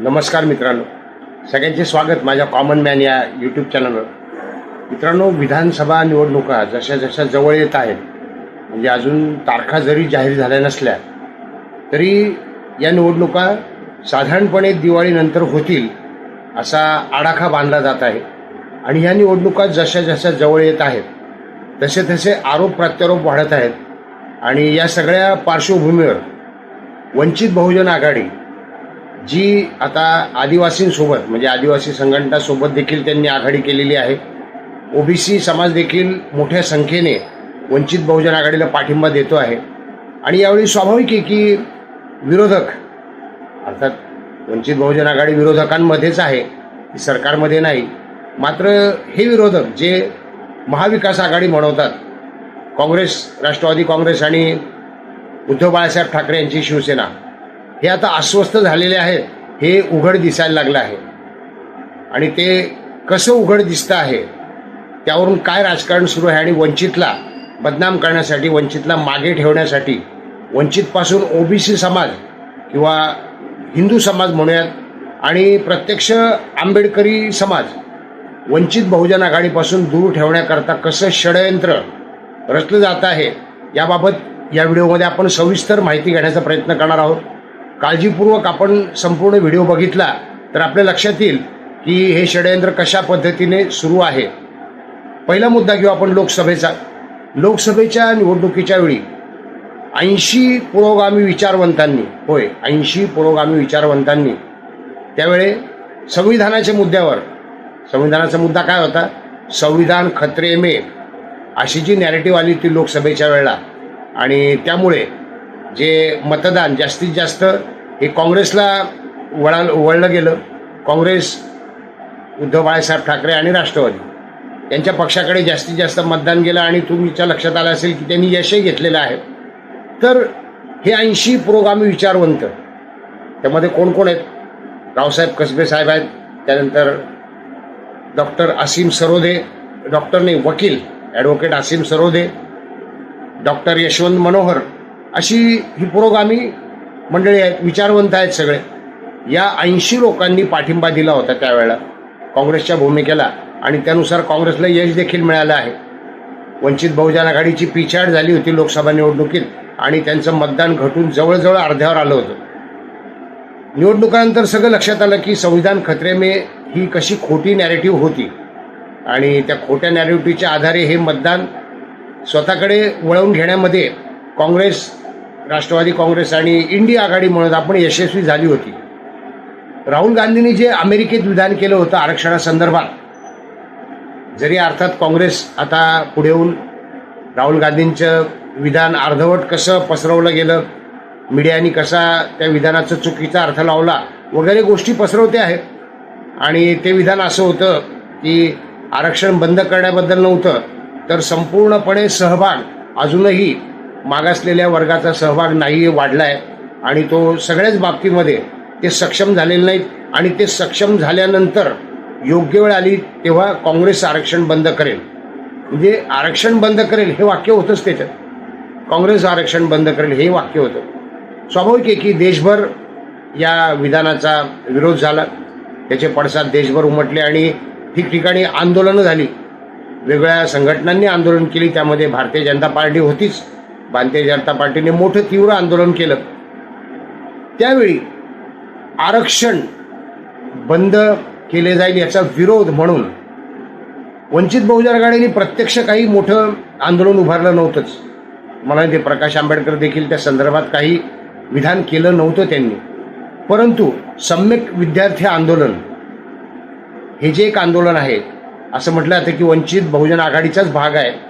नमस्कार मित्रांनो. सगळ्यांचे स्वागत माझ्या कॉमन मॅन या यूट्यूब चॅनलवर मित्रांनो विधानसभा निवडणुका जशा जशा जवळ येत आहेत म्हणजे अजून तारखा जरी जाहीर झाल्या नसल्या तरी या निवडणुका साधारणपणे दिवाळीनंतर होतील असा आडाखा बांधला जात आहे. आणि ह्या निवडणुका जशा जशा जवळ येत आहेत तसे तसे आरोप प्रत्यारोप वाढत आहेत. आणि या सगळ्या पार्श्वभूमीवर वंचित बहुजन आघाडी जी आता आदिवासींसोबत म्हणजे आदिवासी संघटनासोबत देखील त्यांनी आघाडी केलेली आहे. ओबीसी समाज देखील मोठ्या संख्येने वंचित बहुजन आघाडीला पाठिंबा देतो आहे. आणि यावेळी स्वाभाविक आहे की विरोधक अर्थात वंचित बहुजन आघाडी विरोधकांमध्येच आहे ती सरकारमध्ये नाही. मात्र हे विरोधक जे महाविकास आघाडी म्हणवतात काँग्रेस राष्ट्रवादी काँग्रेस आणि उद्धव बाळासाहेब ठाकरे यांची शिवसेना हे आता अस्वस्थ झालेले आहेत हे उघड दिसायला लागलं आहे. आणि ते कसं उघड दिसतं आहे त्यावरून काय राजकारण सुरू आहे आणि वंचितला बदनाम करण्यासाठी वंचितला मागे ठेवण्यासाठी वंचितपासून ओबीसी समाज किंवा हिंदू समाज म्हणूयात आणि प्रत्यक्ष आंबेडकरी समाज वंचित बहुजन आघाडीपासून दूर ठेवण्याकरता कसं षडयंत्र रचलं जात आहे याबाबत या व्हिडिओमध्ये आपण सविस्तर माहिती घेण्याचा प्रयत्न करणार आहोत. काळजीपूर्वक आपण संपूर्ण व्हिडिओ बघितला तर आपल्या लक्षात येईल की हे षडयंत्र कशा पद्धतीने सुरू आहे. पहिला मुद्दा घेऊ आपण लोकसभेचा. लोकसभेच्या निवडणुकीच्या वेळी ऐंशी पुरोगामी विचारवंतांनी होय ऐंशी पुरोगामी विचारवंतांनी त्यावेळे संविधानाच्या मुद्द्यावर संविधानाचा मुद्दा काय होता? संविधान खत्रे मे अशी जी नॅरेटिव्ह आली ती लोकसभेच्या वेळेला. आणि त्यामुळे जे मतदान जास्तीत जास्त हे काँग्रेसला वळा वळलं गेलं. काँग्रेस उद्धव बाळासाहेब ठाकरे आणि राष्ट्रवादी यांच्या पक्षाकडे जास्तीत जास्त मतदान गेलं आणि तुमच्या लक्षात आलं असेल की त्यांनी यशही घेतलेलं आहे. तर हे ऐंशी पुरोगामी विचारवंत त्यामध्ये कोण कोण आहेत? रावसाहेब कसबे साहेब आहेत. त्यानंतर डॉक्टर असीम सरोदे डॉक्टर नाही वकील ॲडव्होकेट असीम सरोदे डॉक्टर यशवंत मनोहर अशी ही पुरोगामी मंडळी आहेत विचारवंत आहेत सगळे. या ऐंशी लोकांनी पाठिंबा दिला होता त्यावेळेला काँग्रेसच्या भूमिकेला. आणि त्यानुसार काँग्रेसला यश देखील मिळालं आहे. वंचित बहुजन आघाडीची पिछाड झाली होती लोकसभा निवडणुकीत आणि त्यांचं मतदान घटून जवळजवळ अर्ध्यावर आलं होतं. निवडणुकानंतर सगळं लक्षात आलं की संविधान खत्रे मे ही कशी खोटी नॅरेटिव्ह होती. आणि त्या खोट्या नॅरेटिव्हच्या आधारे हे मतदान स्वतःकडे वळवून घेण्यामध्ये काँग्रेस राष्ट्रवादी काँग्रेस आणि इंडिया आघाडीमुळे आपण यशस्वी झाली होती. राहुल गांधींनी जे अमेरिकेत विधान केलं होतं आरक्षणासंदर्भात जरी अर्थात काँग्रेस आता पुढे येऊन राहुल गांधींचं विधान अर्धवट कसं पसरवलं गेलं मीडियाने कसा त्या विधानाचा चुकीचा अर्थ लावला वगैरे गोष्टी पसरवते आहेत. आणि ते विधान असं होतं की आरक्षण बंद करण्याबद्दल नव्हतं तर संपूर्णपणे सहभाग अजूनही मागासलेल्या वर्गाचा सहभाग नाही वाढला आहे आणि तो सगळ्याच बाबतीमध्ये ते सक्षम झालेले नाहीत. आणि ते सक्षम झाल्यानंतर योग्य वेळ आली तेव्हा काँग्रेस आरक्षण बंद करेल. म्हणजे आरक्षण बंद करेल हे वाक्य होतंच त्याच्यात. काँग्रेस आरक्षण बंद करेल हे वाक्य होतं. स्वाभाविक आहे की देशभर या विधानाचा विरोध झाला. त्याचे पडसाद देशभर उमटले आणि ठिकठिकाणी आंदोलनं झाली. वेगवेगळ्या संघटनांनी आंदोलन केली त्यामध्ये भारतीय जनता पार्टी होतीच. भारतीय जनता पार्टीने मोठं तीव्र आंदोलन केलं. त्यावेळी आरक्षण बंद केले जाईल याचा विरोध म्हणून वंचित बहुजन आघाडीने प्रत्यक्ष काही मोठं आंदोलन उभारलं नव्हतंच. मला ते प्रकाश आंबेडकर देखील त्या संदर्भात काही विधान केलं नव्हतं त्यांनी. परंतु सम्यक विद्यार्थी आंदोलन हे जे एक आंदोलन आहे असं म्हटलं जातं की वंचित बहुजन आघाडीचाच भाग आहे.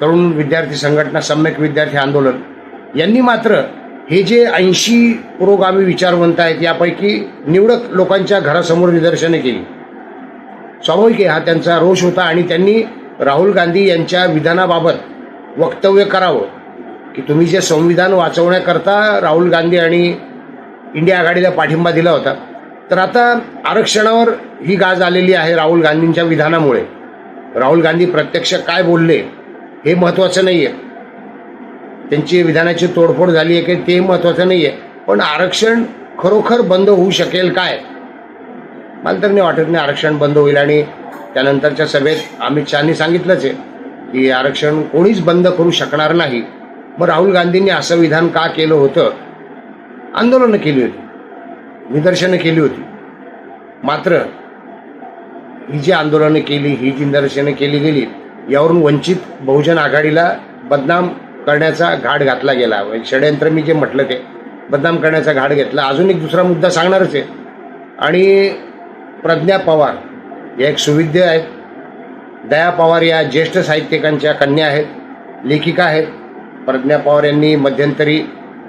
तरुण विद्यार्थी संघटना सम्यक विद्यार्थी आंदोलन यांनी मात्र हे जे ऐंशी पुरोगामी विचारवंत आहेत यापैकी निवडक लोकांच्या घरासमोर निदर्शने केली. स्वाभाविक आहे हा त्यांचा रोष होता आणि त्यांनी राहुल गांधी यांच्या विधानाबाबत वक्तव्य करावं की तुम्ही जे संविधान वाचवण्याकरता राहुल गांधी आणि इंडिया आघाडीला पाठिंबा दिला होता तर आता आरक्षणावर ही गाज आलेली आहे राहुल गांधींच्या विधानामुळे. राहुल गांधी प्रत्यक्ष काय बोलले हे महत्त्वाचं नाही आहे त्यांची विधानाची तोडफोड झाली आहे की ते महत्त्वाचं नाही आहे पण आरक्षण खरोखर बंद होऊ शकेल काय? मला तर नाही वाटत नाही आरक्षण बंद होईल. आणि त्यानंतरच्या सभेत अमित शहानी सांगितलंच आहे की आरक्षण कोणीच बंद करू शकणार नाही. मग राहुल गांधींनी असं विधान का केलं होतं? आंदोलनं केली होती. निदर्शनं केली होती. मात्र ही जी आंदोलनं केली ही जी निदर्शनं केली गेली यावरून वंचित बहुजन आघाडीला बदनाम करण्याचा घाट घातला गेला. षडयंत्र मी जे म्हटलं ते बदनाम करण्याचा घाट घेतला. अजून एक दुसरा मुद्दा सांगणारच आहे. आणि प्रज्ञा पवार या एक सुविद्य आहेत. दया पवार या ज्येष्ठ साहित्यिकांच्या कन्या आहेत. लेखिका आहेत. प्रज्ञा पवार यांनी मध्यंतरी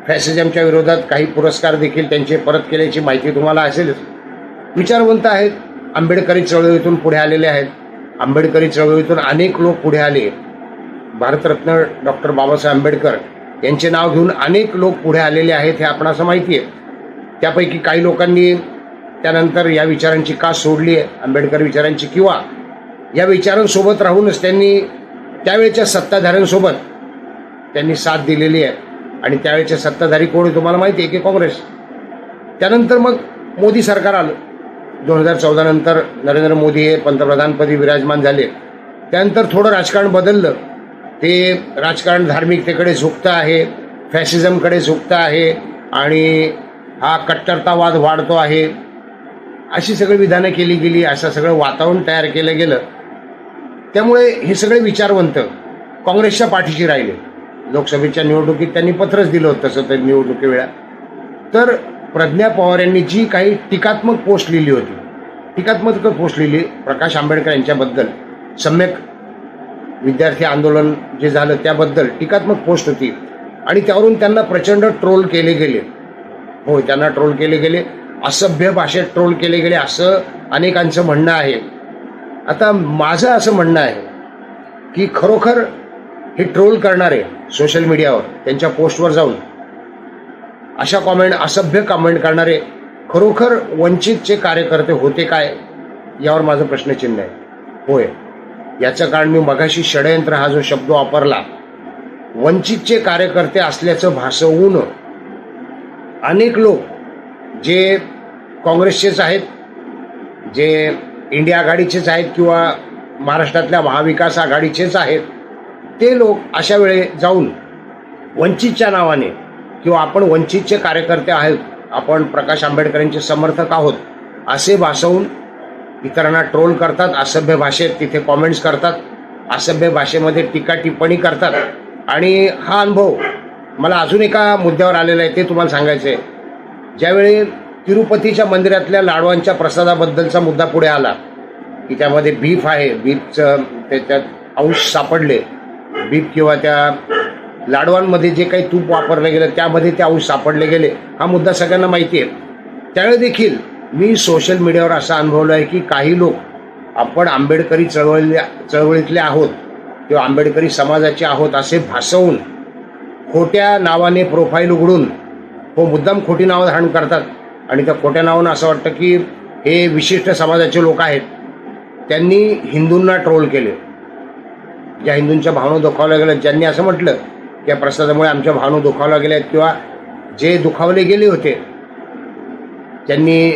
फॅसिझमच्या विरोधात काही पुरस्कार देखील त्यांचे परत केल्याची माहिती तुम्हाला असेलच. विचारवंत आहेत. आंबेडकरी चळवळीतून पुढे आलेले आहेत. आंबेडकरी चळवळीतून अनेक लोक पुढे आले. भारतरत्न डॉक्टर बाबासाहेब आंबेडकर यांचे नाव घेऊन अनेक लोक पुढे आलेले आहेत हे आपण असं माहिती आहे. त्यापैकी काही लोकांनी त्यानंतर या विचारांची का सोडली आहे आंबेडकर विचारांची किंवा या विचारांसोबत राहूनच त्यांनी त्यावेळच्या सत्ताधाऱ्यांसोबत त्यांनी साथ दिलेली आहे. आणि त्यावेळेचे सत्ताधारी कोण तुम्हाला माहिती आहे की काँग्रेस? त्यानंतर मग मोदी सरकार आलं. दोन हजार चौदा नंतर नरेंद्र मोदी हे पंतप्रधानपदी विराजमान झाले. त्यानंतर थोडं राजकारण बदललं. ते राजकारण धार्मिकतेकडे झुकतं आहे फॅसिझमकडे झुकतं आहे आणि हा कट्टरतावाद वाढतो आहे. अशी सगळी विधानं केली गेली असं सगळं वातावरण तयार केलं गेलं. त्यामुळे हे सगळे विचारवंत काँग्रेसच्या पाठीशी राहिले. लोकसभेच्या निवडणुकीत त्यांनी पत्रच दिलं होतं तसं निवडणुकीवेळा. तर प्रज्ञा पवार यांनी जी काही टीकात्मक पोस्ट लिहिली होती टीकात्मक पोस्ट लिहिली प्रकाश आंबेडकर यांच्याबद्दल सम्यक विद्यार्थी आंदोलन जे झालं त्याबद्दल टीकात्मक पोस्ट होती आणि त्यावरून त्यांना प्रचंड ट्रोल केले गेले. हो त्यांना ट्रोल केले गेले असभ्य भाषेत ट्रोल केले गेले असं अनेकांचं म्हणणं आहे. आता माझं असं म्हणणं आहे की खरोखर हे ट्रोल करणारे सोशल मीडियावर त्यांच्या पोस्टवर जाऊन अशा कॉमेंट असभ्य कॉमेंट करणारे खरोखर वंचितचे कार्यकर्ते होते काय? यावर माझं प्रश्नचिन्ह आहे. होय. याचं कारण मी मगाशी षडयंत्र हा जो शब्द वापरला वंचितचे कार्यकर्ते असल्याचं भासवून अनेक लोक जे काँग्रेसचेच आहेत जे इंडिया आघाडीचेच आहेत किंवा महाराष्ट्रातल्या महाविकास आघाडीचेच आहेत ते लोक अशा वेळे जाऊन वंचितच्या नावाने किंवा आपण वंचितचे कार्यकर्ते आहेत आपण प्रकाश आंबेडकरांचे समर्थक आहोत असे भासवून इतरांना ट्रोल करतात असभ्य भाषेत तिथे कॉमेंट्स करतात असभ्य भाषेमध्ये टीका टिप्पणी करतात. आणि हा अनुभव मला अजून एका मुद्द्यावर आलेला आहे ते तुम्हाला सांगायचं आहे. ज्यावेळी तिरुपतीच्या मंदिरातल्या लाडवांच्या प्रसादाबद्दलचा मुद्दा पुढे आला की त्यामध्ये बीफ आहे बीफचं त्याच्यात अंश सापडले. बीफ किंवा त्या लाडवांमध्ये जे काही तूप वापरलं गेलं त्यामध्ये ते अंश सापडले गेले. हा मुद्दा सगळ्यांना माहिती आहे. त्यावेळी देखील मी सोशल मीडियावर असं अनुभवलं आहे की काही लोक आपण आंबेडकरी चळवळील्या चळवळीतले आहोत किंवा आंबेडकरी समाजाचे आहोत असे भासवून खोट्या नावाने प्रोफाईल उघडून हो मुद्दाम खोटी नावं धारण करतात. आणि त्या खोट्या नावानं असं वाटतं की हे विशिष्ट समाजाचे लोक आहेत. त्यांनी हिंदूंना ट्रोल केले. ज्या हिंदूंच्या भावना दुखावल्या गेल्या ज्यांनी असं म्हटलं त्या प्रसादामुळे आमच्या भावना दुखावल्या गेल्या आहेत किंवा जे दुखावले गेले होते त्यांनी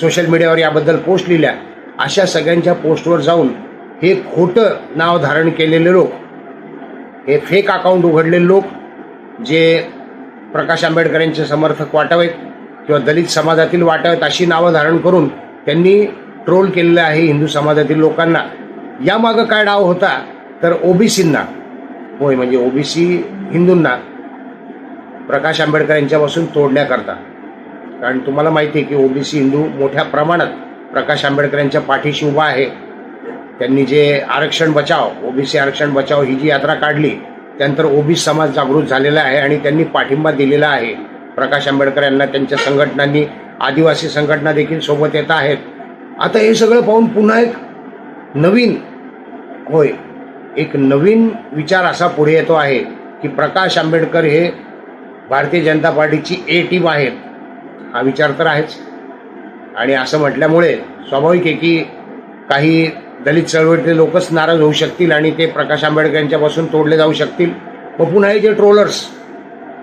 सोशल मीडियावर याबद्दल पोस्ट लिहिल्या. अशा सगळ्यांच्या पोस्टवर जाऊन हे खोटं नाव धारण केलेले लोक हे फेक अकाउंट उघडलेले लोक जे प्रकाश आंबेडकर यांचे समर्थक वाटावेत किंवा दलित समाजातील वाटावेत अशी नावं धारण करून त्यांनी ट्रोल केलेलं आहे हिंदू समाजातील लोकांना. यामागं काय डाव होता? तर ओबीसींना होय म्हणजे ओबीसी हिंदूंना प्रकाश आंबेडकर यांच्यापासून तोडण्याकरता. कारण तुम्हाला माहिती आहे की ओबीसी हिंदू मोठ्या प्रमाणात प्रकाश आंबेडकर यांच्या पाठीशी उभा आहे. त्यांनी जे आरक्षण बचाव ओबीसी आरक्षण बचाव ही जी यात्रा काढली त्यानंतर ओबीसी समाज जागृत झालेला आहे आणि त्यांनी पाठिंबा दिलेला आहे. प्रकाश आंबेडकर यांना त्यांच्या संघटनांनी आदिवासी संघटना देखील सोबत येत आहेत. आता हे सगळं पाहून पुन्हा एक नवीन होय एक नवीन विचार असा पुढे येतो आहे. की प्रकाश आंबेडकर हे भारतीय जनता पार्टीची ए टीम आहेत. हा विचार तर आहेच. आणि असं म्हटल्यामुळे स्वाभाविक आहे की काही दलित चळवळीतले लोकच नाराज होऊ शकतील आणि ते प्रकाश आंबेडकर यांच्यापासून तोडले जाऊ शकतील. व पुन्हा हे जे ट्रोलर्स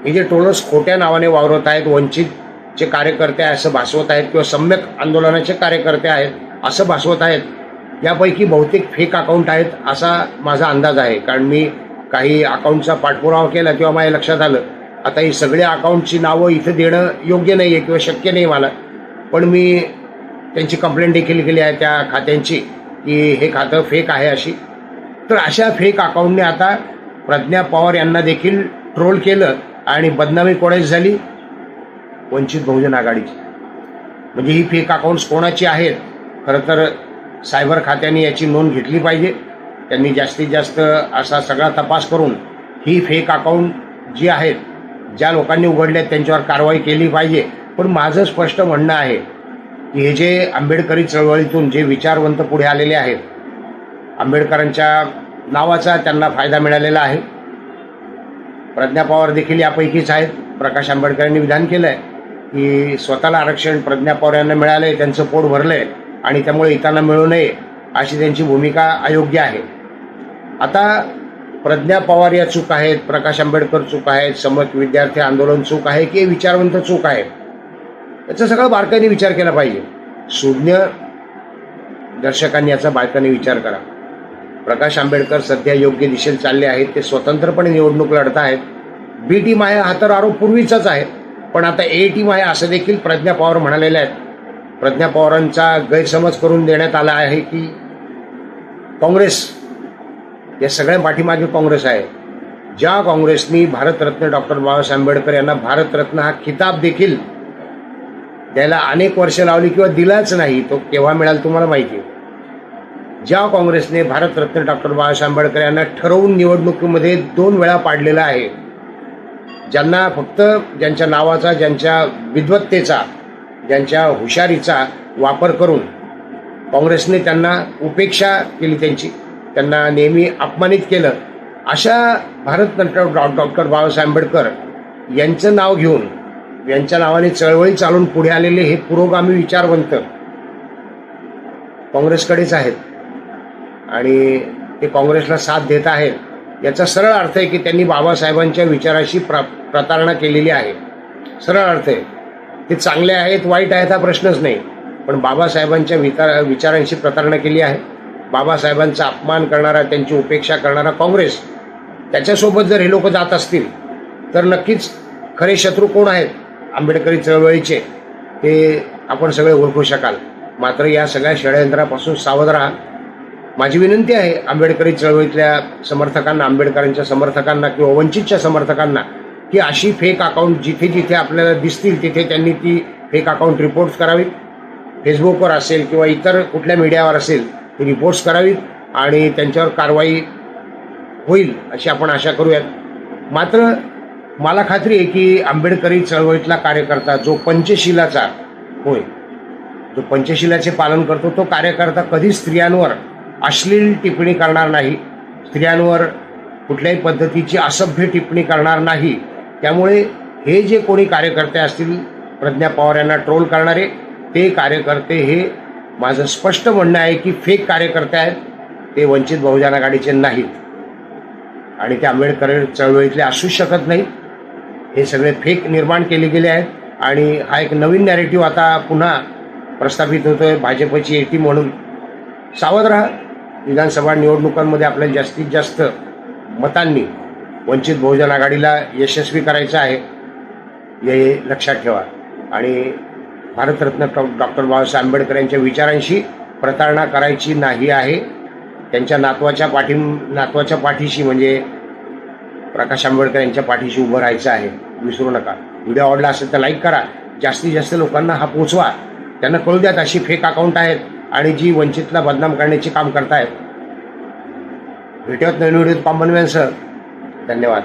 हे जे ट्रोलर्स खोट्या नावाने वावरत आहेत वंचितचे कार्यकर्ते आहे असं भासवत आहेत किंवा सम्यक आंदोलनाचे कार्यकर्ते आहेत असं भासवत आहेत यापैकी बहुतेक फेक अकाउंट आहेत असा माझा अंदाज आहे. कारण मी काही अकाउंटचा पाठपुरावा केला तेव्हा माझ्या लक्षात आलं. आता ही सगळ्या अकाउंटची नावं इथं देणं योग्य नाही आहे किंवा शक्य नाही मला. पण मी त्यांची कंप्लेंट देखील केली आहे त्या खात्यांची की हे खातं फेक आहे अशी. तर अशा फेक अकाउंटने आता प्रज्ञा पवार यांना देखील ट्रोल केलं आणि बदनामी कोणाची झाली? वंचित बहुजन आघाडीची. म्हणजे ही फेक अकाउंट्स कोणाची आहेत? खरं तर सायबर खात्याने याची नोंद घेतली पाहिजे. त्यांनी जास्तीत जास्त असा सगळा तपास करून ही फेक अकाउंट जी आहेत ज्या लोकांनी उघडले आहेत त्यांच्यावर कारवाई केली पाहिजे. पण माझं स्पष्ट म्हणणं आहे की हे जे आंबेडकरी चळवळीतून जे विचारवंत पुढे आलेले आहेत आंबेडकरांच्या नावाचा त्यांना फायदा मिळालेला आहे. प्रज्ञा पवार देखील यापैकीच आहेत. प्रकाश आंबेडकरांनी विधान केलं आहे की स्वतःला आरक्षण प्रज्ञा पवार यांना मिळालं आहे त्यांचं पोट भरलं आहे आणि त्यामुळे इतरांना मिळू नये अशी त्यांची भूमिका अयोग्य आहे. आता प्रज्ञा पवार या चूक आहेत प्रकाश आंबेडकर चूक आहेत समक विद्यार्थी आंदोलन चूक आहे की विचारवंत चूक आहे? याचा सगळं बारकाईने विचार केला पाहिजे. सुज्ञ दर्शकांनी याचा बारकाईने विचार करा. प्रकाश आंबेडकर सध्या योग्य दिशेने चालले आहेत ते स्वतंत्रपणे निवडणूक लढत आहेत. बी टीम आहे हा तर आरोप पूर्वीचाच आहे पण आता ए टीम आहे असं देखील प्रज्ञा पवार म्हणालेले आहेत. प्रज्ञा पवारांचा गैरसमज करून देण्यात आला आहे की काँग्रेस या सगळ्या पाठीमागे काँग्रेस आहे. ज्या काँग्रेसनी भारतरत्न डॉक्टर बाबासाहेब आंबेडकर यांना भारतरत्न हा खिताब देखील द्यायला अनेक वर्ष लावली किंवा दिलाच नाही तो केव्हा मिळाल तुम्हाला माहिती आहे? ज्या काँग्रेसने भारतरत्न डॉक्टर बाबासाहेब आंबेडकर यांना ठरवून निवडणुकीमध्ये दोन वेळा पाडलेला आहे ज्यांना फक्त ज्यांच्या नावाचा ज्यांच्या विद्वत्तेचा ज्यांच्या हुशारीचा वापर करून काँग्रेसने त्यांना उपेक्षा केली त्यांची. त्यांना नेहमी अपमानित केलं. अशा भारतनाट्य डॉ डॉक्टर बाबासाहेब आंबेडकर यांचं नाव घेऊन यांच्या नावाने चळवळी चालून पुढे आलेले हे पुरोगामी विचारवंत काँग्रेसकडेच आहेत. आणि ते काँग्रेसला साथ देत आहेत. याचा सरळ अर्थ आहे की त्यांनी बाबासाहेबांच्या विचाराशी प्र प्रतारणा केलेली आहे. सरळ अर्थ आहे. ते चांगले आहेत वाईट आहेत हा प्रश्नच नाही. पण बाबासाहेबांच्या विचार विचारांशी प्रतारणा केली आहे. बाबासाहेबांचा अपमान करणारा त्यांची उपेक्षा करणारा काँग्रेस त्याच्यासोबत जर हे लोक जात असतील तर नक्कीच खरे शत्रू कोण आहेत? आंबेडकरी चळवळीचे. ते आपण सगळे ओळखू शकाल. मात्र या सगळ्या षडयंत्रापासून सावध राहा. माझी विनंती आहे आंबेडकरी चळवळीतल्या समर्थकांना आंबेडकरांच्या समर्थकांना किंवा वंचितच्या समर्थकांना की अशी फेक अकाउंट जिथे जिथे आपल्याला दिसतील तिथे त्यांनी ती फेक अकाउंट रिपोर्ट्स करावी. फेसबुकवर असेल किंवा इतर कुठल्या मीडियावर असेल ती रिपोर्ट्स करावीत आणि त्यांच्यावर कारवाई होईल अशी आपण आशा करूयात. मात्र मला खात्री आहे की आंबेडकरी चळवळीतला कार्यकर्ता जो पंचशिलाचा होय जो पंचशिलाचे पालन करतो तो कार्यकर्ता कधीच स्त्रियांवर अश्लील टिप्पणी करणार नाही. स्त्रियांवर कुठल्याही पद्धतीची असभ्य टिप्पणी करणार नाही. त्यामुळे हे जे कोणी कार्यकर्ते असतील प्रज्ञा पवार यांना ट्रोल करणारे ते कार्यकर्ते हे माझं स्पष्ट म्हणणं आहे की फेक कार्यकर्ते आहेत ते वंचित बहुजन आघाडीचे नाहीत. आणि ते आंबेडकर चळवळीतले असूच शकत नाही हे सगळे फेक निर्माण केले गेले आहेत. आणि हा एक नवीन नॅरेटिव्ह आता पुन्हा प्रस्थापित होतो आहे भाजपची एटी म्हणून. सावध राहा. विधानसभा निवडणुकांमध्ये आपल्याला जास्तीत जास्त मतांनी वंचित बहुजन आघाडीला यशस्वी करायचं आहे. हे लक्षात ठेवा. आणि भारतरत्न डॉ डॉक्टर बाबासाहेब आंबेडकर यांच्या विचारांशी प्रतारणा करायची नाही आहे. त्यांच्या नातवाच्या पाठी नातवाच्या पाठीशी म्हणजे प्रकाश आंबेडकर यांच्या पाठीशी उभं राहायचं आहे. विसरू नका. व्हिडिओ आवडला असेल तर लाईक करा. जास्तीत जास्त लोकांना हा पोचवा. त्यांना कळू द्यात अशी फेक अकाउंट आहेत आणि जी वंचितला बदनाम करण्याचे काम करतायत. भेटूयात नवीन व्हिडिओत. बनवेन सर धन्यवाद.